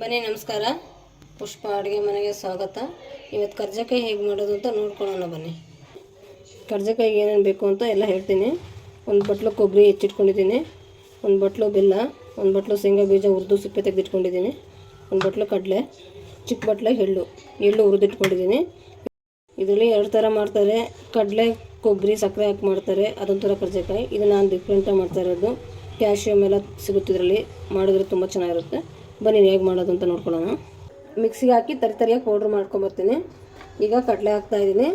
ಬನ್ನಿ ನಮಸ್ಕಾರ. ಪುಷ್ಪ ಅಡುಗೆ ಮನೆಗೆ ಸ್ವಾಗತ. ಇವತ್ತು ಕರ್ಜಕಾಯಿ ಹೇಗೆ ಮಾಡೋದು ಅಂತ ನೋಡ್ಕೊಳ್ಳೋಣ ಬನ್ನಿ. ಕರ್ಜಕಾಯಿಗೆ ಏನೇನು ಬೇಕು ಅಂತ ಎಲ್ಲ ಹೇಳ್ತೀನಿ. ಒಂದು ಬಟ್ಲು ಕೊಬ್ಬರಿ ಹೆಚ್ಚಿಟ್ಕೊಂಡಿದ್ದೀನಿ. ಒಂದು ಬಟ್ಲು ಬೆಲ್ಲ, ಒಂದು ಬಟ್ಲು ಶೇಂಗಾ ಬೀಜ ಹುರಿದು ಸಿಪ್ಪೆ ತೆಗೆದಿಟ್ಕೊಂಡಿದ್ದೀನಿ. ಒಂದು ಬಟ್ಲು ಕಡಲೆ, ಚಿಕ್ಕ ಬಟ್ಲೆ ಎಳ್ಳು ಎಳ್ಳು ಹುರಿದಿಟ್ಕೊಂಡಿದ್ದೀನಿ. ಇದರಲ್ಲಿ ಎರಡು ಥರ ಮಾಡ್ತಾರೆ. ಕಡಲೆ, ಕೊಬ್ಬರಿ, ಸಕ್ಕರೆ ಹಾಕಿ ಮಾಡ್ತಾರೆ. ಅದೊಂಥರ ಕರ್ಜಕಾಯಿ. ಇದು ನಾನು ಡಿಫ್ರೆಂಟಾಗಿ ಮಾಡ್ತಾ ಇರೋದು. ಕ್ಯಾಲ್ಶಿಯಮ್ ಎಲ್ಲ ಸಿಗುತ್ತೆ ಇದರಲ್ಲಿ. ಮಾಡಿದ್ರೆ ತುಂಬ ಚೆನ್ನಾಗಿರುತ್ತೆ. ಬನ್ನಿ ಹೇಗೆ ಮಾಡೋದು ಅಂತ ನೋಡ್ಕೊಳ್ಳೋಣ. ಮಿಕ್ಸಿಗೆ ಹಾಕಿ ತರಿ ತರಿಯಾಗಿ ಪೌಡ್ರ್ ಮಾಡ್ಕೊಂಬರ್ತೀನಿ. ಈಗ ಕಡಲೆ ಹಾಕ್ತಾ ಇದ್ದೀನಿ.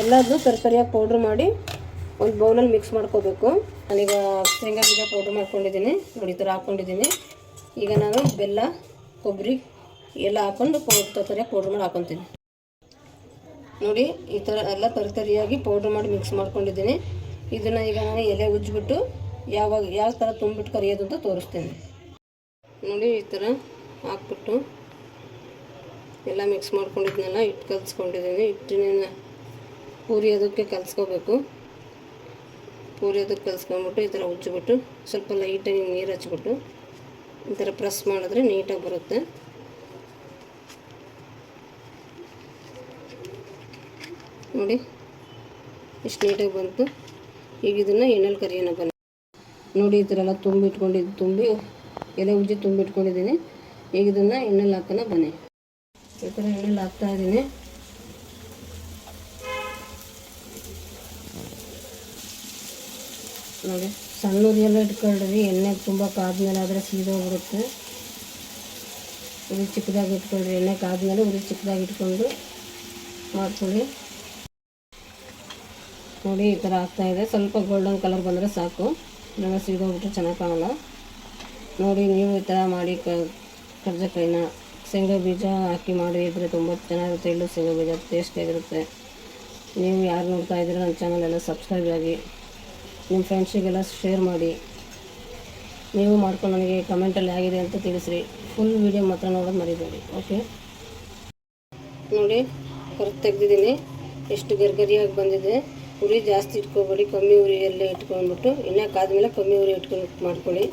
ಎಲ್ಲದೂ ತರಿ ತರಿಯಾಗಿ ಪೌಡ್ರ್ ಮಾಡಿ ಒಂದು ಬೌಲಲ್ಲಿ ಮಿಕ್ಸ್ ಮಾಡ್ಕೋಬೇಕು. ನಾನೀಗ ಶೇಂಗಾ ಬೀಜ ಪೌಡ್ರ್ ಮಾಡ್ಕೊಂಡಿದ್ದೀನಿ. ನೋಡಿ ಥರ ಹಾಕ್ಕೊಂಡಿದ್ದೀನಿ ಈಗ ನಾನು ಬೆಲ್ಲ, ಕೊಬ್ಬರಿ ಎಲ್ಲ ಹಾಕ್ಕೊಂಡು ಪೌಡ್ರ್ ತರಿಯಾಗಿ ಪೌಡ್ರ್ ಮಾಡಿ ಹಾಕೊತೀನಿ. ನೋಡಿ, ಈ ಥರ ಎಲ್ಲ ತರಿತರಿಯಾಗಿ ಪೌಡ್ರ್ ಮಾಡಿ ಮಿಕ್ಸ್ ಮಾಡ್ಕೊಂಡಿದ್ದೀನಿ. ಇದನ್ನು ಈಗ ನಾನು ಎಲೆ ಉಜ್ಜಿಬಿಟ್ಟು ಯಾವಾಗ, ಯಾವ ಥರ ತುಂಬಿಟ್ಟು ಕರಿಯೋದು ಅಂತ ತೋರಿಸ್ತೀನಿ. ನೋಡಿ ಈ ಥರ ಹಾಕ್ಬಿಟ್ಟು ಎಲ್ಲ ಮಿಕ್ಸ್ ಮಾಡ್ಕೊಂಡಿದ್ನೆಲ್ಲ, ಹಿಟ್ಟು ಕಲಿಸ್ಕೊಂಡಿದ್ದೀನಿ. ಹಿಟ್ಟಿನ ಪೂರಿ ಅದಕ್ಕೆ ಕಲಿಸ್ಕೋಬೇಕು. ಪೂರಿ ಅದಕ್ಕೆ ಕಲಿಸ್ಕೊಂಬಿಟ್ಟು ಈ ಥರ ಉಜ್ಜಿಬಿಟ್ಟು ಸ್ವಲ್ಪ ಲೈಟಾಗಿ ನೀರು ಹಚ್ಬಿಟ್ಟು ಈ ಥರ ಪ್ರೆಸ್ ಮಾಡಿದ್ರೆ ನೀಟಾಗಿ ಬರುತ್ತೆ. ನೋಡಿ, ಇಷ್ಟು ನೀಟಾಗಿ ಬಂತು. ಈಗ ಇದನ್ನು ಎಣ್ಣೆಲಿ ಕರಿಯೋಣ ಬನ್ನಿ. ನೋಡಿ, ಈ ಥರ ಎಲ್ಲ ತುಂಬಿಟ್ಕೊಂಡಿದ್ದು ತುಂಬಿ ಎಲೆ ಉಜ್ಜಿ ತುಂಬಿಟ್ಕೊಂಡಿದ್ದೀನಿ. ಈಗ ಇದನ್ನು ಎಣ್ಣೆಲಿ ಹಾಕೋಣ, ಬನ್ನಿ. ಈ ಥರ ಎಣ್ಣೆಲಿ ಹಾಕ್ತಾ ಇದ್ದೀನಿ. ನೋಡಿ ಸಣ್ಣ ಉರಿಯೆಲ್ಲ ಇಟ್ಕೊಳ್ರಿ ಎಣ್ಣೆ ತುಂಬ ಕಾದ್ಮೇಲೆ ಆದರೆ ಸೀದೋಗ್ಬಿಡುತ್ತೆ. ಉರಿ ಚಿಕ್ಕದಾಗಿ ಇಟ್ಕೊಳ್ರಿ ಎಣ್ಣೆ ಕಾದ್ಮೇಲೆ ಉರಿ ಚಿಕ್ಕದಾಗಿ ಇಟ್ಕೊಂಡು ಮಾಡ್ಕೊಳ್ಳಿ. ನೋಡಿ, ಈ ಥರ ಆಗ್ತಾಯಿದೆ ಸ್ವಲ್ಪ ಗೋಲ್ಡನ್ ಕಲರ್ ಬಂದರೆ ಸಾಕು. ಇಲ್ಲಾಂದ್ರೆ ಸೀದೋಗ್ಬಿಟ್ರೆ ಚೆನ್ನಾಗಿ ಕಾಣಲ್ಲ. ನೋಡಿ, ನೀವು ಈ ಥರ ಮಾಡಿ ಕರ್ಜಕಾಯಿನ ಶೇಂಗಾ ಬೀಜ ಹಾಕಿ ಮಾಡಿ ಇದ್ರೆ ತುಂಬ ಚೆನ್ನಾಗಿರುತ್ತೆ. ಎಳ್ಳು ಶೇಂಗಾ ಬೀಜ ಟೇಸ್ಟಿಯಾಗಿರುತ್ತೆ ನೀವು ಯಾರು ನೋಡ್ತಾ ಇದ್ದೀರ ನನ್ನ ಚಾನಲೆಲ್ಲ ಸಬ್ಸ್ಕ್ರೈಬ್ ಆಗಿ, ನಿಮ್ಮ ಫ್ರೆಂಡ್ಸಿಗೆಲ್ಲ ಶೇರ್ ಮಾಡಿ. ನೀವು ಮಾಡ್ಕೊಂಡು ನನಗೆ ಕಮೆಂಟಲ್ಲಿ ಆಗಿದೆ ಅಂತ ತಿಳಿಸ್ರಿ. ಫುಲ್ ವೀಡಿಯೋ ಮಾತ್ರ ನೋಡೋದು ಮರಿಬೇಡಿ ಓಕೆ ನೋಡಿ ಹೊರಗೆ ತೆಗ್ದಿದ್ದೀನಿ. ಎಷ್ಟು ಗರ್ಗರಿಯಾಗಿ ಬಂದಿದೆ. ಉರಿ ಜಾಸ್ತಿ ಇಟ್ಕೋಬೇಡಿ, ಕಮ್ಮಿ ಉರಿಯಲ್ಲೇ ಇಟ್ಕೊಂಡ್ಬಿಟ್ಟು, ಇನ್ನೂ ಕಾದ್ಮೇಲೆ ಕಮ್ಮಿ ಉರಿ ಇಟ್ಕೊಂಡು ಮಾಡ್ಕೊಳ್ಳಿ.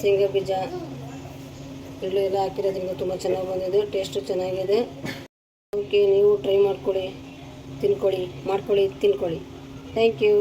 ಶೇಂಗಾ ಬೀಜ ಎಳ್ಳು ಎಲ್ಲ ಹಾಕಿರೋದ್ರಿಂದ ತುಂಬ ಚೆನ್ನಾಗಿ ಬಂದಿದೆ ಟೇಸ್ಟು ಚೆನ್ನಾಗಿದೆ. ಓಕೆ ನೀವು ಟ್ರೈ ಮಾಡ್ಕೊಳ್ಳಿ, ತಿನ್ಕೊಳ್ಳಿ ಮಾಡ್ಕೊಳ್ಳಿ, ತಿನ್ಕೊಳ್ಳಿ. Thank you